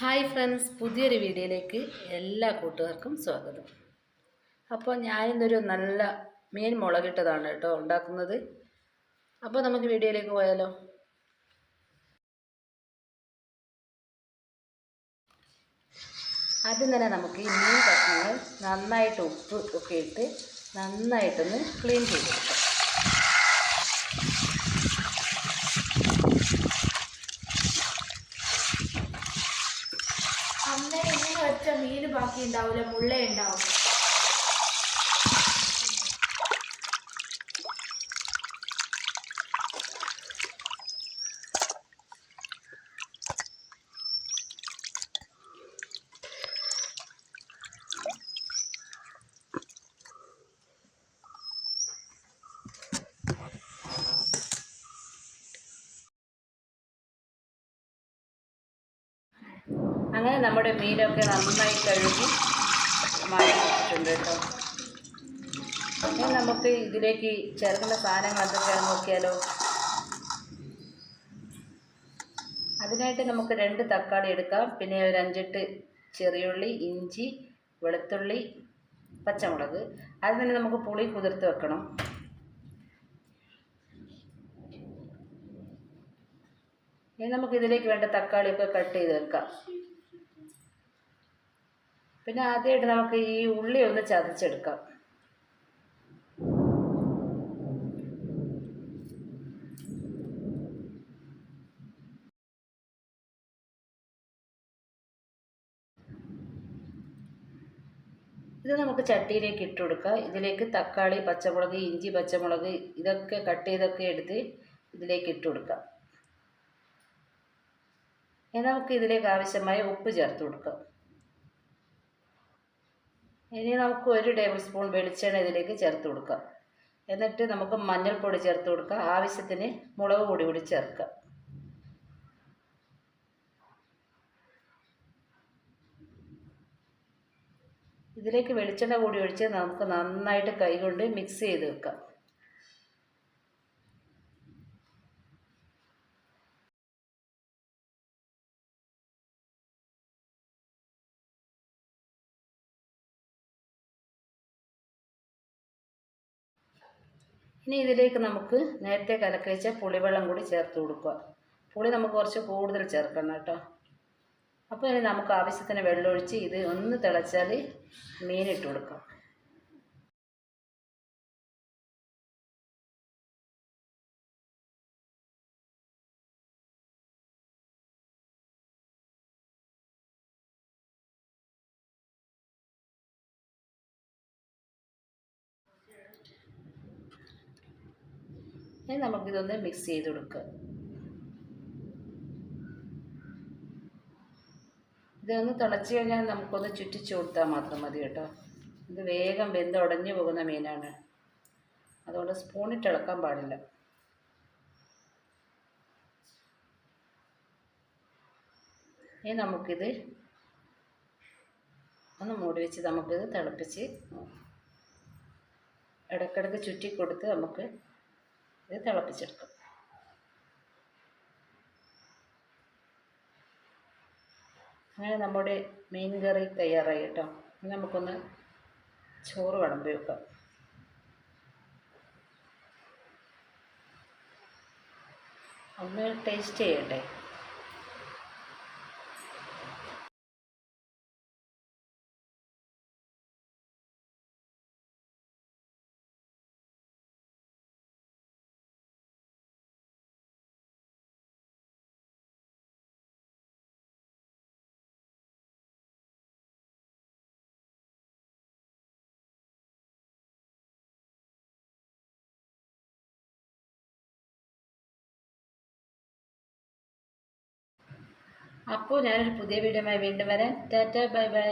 Hi friends പുതിയൊരു വീഡിയോയിലേക്ക് എല്ലാ കൂട്ടുകാർക്കും സ്വാഗതം. അപ്പോൾ ഞാനിന്നൊരു നല്ല മീൻ മുളകിട്ടതാണ് കേട്ടോ ഉണ്ടാക്കുന്നത്. അപ്പോൾ നമുക്ക് വീഡിയോയിലേക്ക് പോയാലോ? ആദ്യം തന്നെ നമുക്ക് ഈ മീൻ കഷ്ണങ്ങൾ നന്നായിട്ട് ഉപ്പ് ഒക്കെ ഇട്ട് നന്നായിട്ടൊന്ന് ക്ലീൻ ചെയ്തെടുക്കാം. ബാക്കി ഉണ്ടാവില്ല മുള്ള ഉണ്ടാവും അങ്ങനെ നമ്മുടെ മീനൊക്കെ നന്നായി കഴുകി മാറ്റി കേട്ടോ. ഇനി നമുക്ക് ഇതിലേക്ക് ചേർക്കുന്ന സാധനങ്ങൾ എന്തൊക്കെയാണെന്ന് നോക്കിയാലോ. അതിനായിട്ട് നമുക്ക് രണ്ട് തക്കാളി എടുക്കാം. പിന്നെ ഒരു അഞ്ചെട്ട് ചെറിയുള്ളി ഇഞ്ചി വെളുത്തുള്ളി പച്ചമുളക്. അത് തന്നെ നമുക്ക് പുളി കുതിർത്ത് വെക്കണം. ഇനി നമുക്ക് ഇതിലേക്ക് വേണ്ട തക്കാളിയൊക്കെ കട്ട് ചെയ്ത് വെക്കാം. പിന്നെ ആദ്യമായിട്ട് നമുക്ക് ഈ ഉള്ളി ഒന്ന് ചതച്ചെടുക്കാം. ഇത് നമുക്ക് ചട്ടിയിലേക്ക് ഇട്ട് കൊടുക്കുക ഇതിലേക്ക് തക്കാളി പച്ചമുളക് ഇഞ്ചി പച്ചമുളക് ഇതൊക്കെ കട്ട് ചെയ്തൊക്കെ എടുത്ത് ഇതിലേക്ക് ഇട്ട് കൊടുക്കാം. നമുക്ക് ഇതിലേക്ക് ആവശ്യമായ ഉപ്പ് ചേർത്ത് കൊടുക്കാം. ഇനി നമുക്ക് ഒരു ടേബിൾ സ്പൂൺ വെളിച്ചെണ്ണ ഇതിലേക്ക് ചേർത്ത് കൊടുക്കാം എന്നിട്ട് നമുക്ക് മഞ്ഞൾപ്പൊടി ചേർത്ത് കൊടുക്കാം ആവശ്യത്തിന് മുളക് പൊടി കൂടി ചേർക്കുക. ഇതിലേക്ക് വെളിച്ചെണ്ണ കൂടി ഒഴിച്ച് നമുക്ക് നന്നായിട്ട് കൈകൊണ്ട് മിക്സ് ചെയ്ത് വെക്കാം. ഇനി ഇതിലേക്ക് നമുക്ക് നേരത്തെ കലക്കി പുളിവെള്ളം കൂടി ചേർത്ത് കൊടുക്കുക. പുളി നമുക്ക് കുറച്ച് കൂടുതൽ ചേർക്കണം കേട്ടോ. അപ്പോൾ ഇനി നമുക്ക് ആവശ്യത്തിന് വെള്ളമൊഴിച്ച് ഇത് ഒന്ന് തിളച്ചാൽ മീനിട്ട് കൊടുക്കാം. ഇനി നമുക്കിതൊന്ന് മിക്സ് ചെയ്ത് കൊടുക്കുക ഇതൊന്ന് തിളച്ച് കഴിഞ്ഞാൽ നമുക്കൊന്ന് ചുറ്റിച്ച് കൊടുത്താൽ മാത്രം മതി കേട്ടോ. ഇത് വേഗം വെന്ത് ഉടഞ്ഞു പോകുന്ന മീനാണ്. അതുകൊണ്ട് സ്പൂണിട്ട് ഇളക്കാൻ പാടില്ല. ഇനി നമുക്കിത് ഒന്ന് മൂടി വെച്ച് നമുക്കിത് തിളപ്പിച്ച് ഇടയ്ക്കിടയ്ക്ക് ചുറ്റി കൊടുത്ത് നമുക്ക് ഇത് തിളപ്പിച്ചെടുക്കും അങ്ങനെ നമ്മുടെ മീൻ കറി തയ്യാറായി കേട്ടോ ഇനി നമുക്കൊന്ന് ചോറ് വിളമ്പി വെക്കാം. ഒന്ന് ടേസ്റ്റ് ചെയ്യട്ടെ? അപ്പോൾ ഞാനൊരു പുതിയ വീഡിയോയുമായി വീണ്ടും വരാം. Tata bye bye.